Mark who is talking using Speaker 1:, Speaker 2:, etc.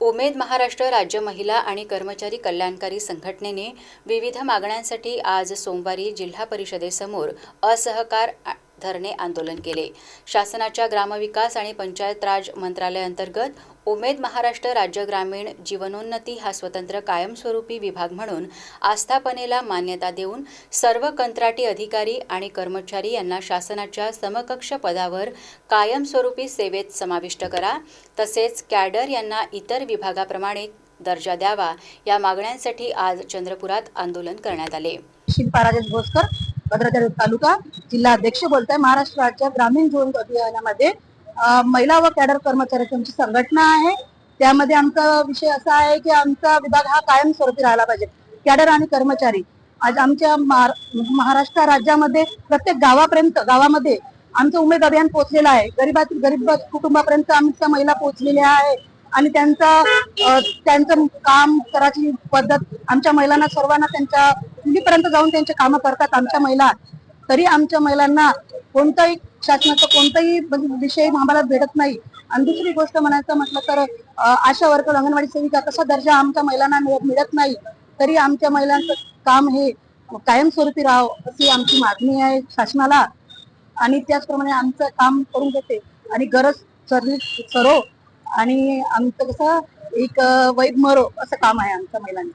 Speaker 1: उमेद महाराष्ट्र राज्य महिला आणि कर्मचारी कल्याणकारी संघटनेने विविध मागण्यांसाठी आज सोमवारी जिल्हा परिषदेसमोर असहकार आ- धरणे आंदोलन केले. शासनाच्या ग्रामविकास आणि पंचायत राज मंत्रालयाअंतर्गत उमेद महाराष्ट्र राज्य ग्रामीण जीवनोन्नती हा स्वतंत्र कायमस्वरूपी विभाग म्हणून आस्थापनेला मान्यता देऊन सर्व कंत्राटी अधिकारी आणि कर्मचारी यांना शासनाच्या समकक्ष पदावर कायमस्वरूपी सेवेत समाविष्ट करा. तसेच कॅडर यांना इतर विभागाप्रमाणे दर्जा द्यावा. या मागण्यांसाठी आज चंद्रपुरात आंदोलन करण्यात आले.
Speaker 2: भोसकर भद्राचार्य तालुका जिल्हा अध्यक्ष बोलताय. महाराष्ट्र राज्य ग्रामीण झोन अभियानामध्ये महिला व कॅडर कर्मचाऱ्यांची आमची संघटना आहे. त्यामध्ये आमचा विषय असा आहे की आमचा विभाग हा कायमस्वरूपी राहिला पाहिजे. कॅडर आणि कर्मचारी आज आमच्या महाराष्ट्र राज्यामध्ये प्रत्येक गावापर्यंत गावामध्ये आमचं उमेद अभियान पोहोचलेलं आहे. गरीबातील गरीब कुटुंबापर्यंत आमच्या महिला पोहोचलेल्या आहे आणि त्यांचा त्यांचं काम करायची पद्धत आमच्या महिलांना सर्वांना त्यांच्या मुलीपर्यंत जाऊन त्यांचे कामं करतात आमच्या महिला. तरी आमच्या महिलांना कोणताही शासनाचा कोणताही म्हणजे विषय आम्हाला भेटत नाही. आणि दुसरी गोष्ट म्हणायचं म्हटलं तर आशा वर्कर अंगणवाडी सेविका तसा दर्जा आमच्या महिलांना मिळत नाही. तरी आमच्या महिलांचं काम हे कायमस्वरूपी राहावं अशी आमची मागणी आहे शासनाला. आणि त्याचप्रमाणे आमचं काम करून घेते आणि गरज सरली सरो आणि आमचं कसं एक अं, वैध मरो असं काम आहे आमच्या महिलांनी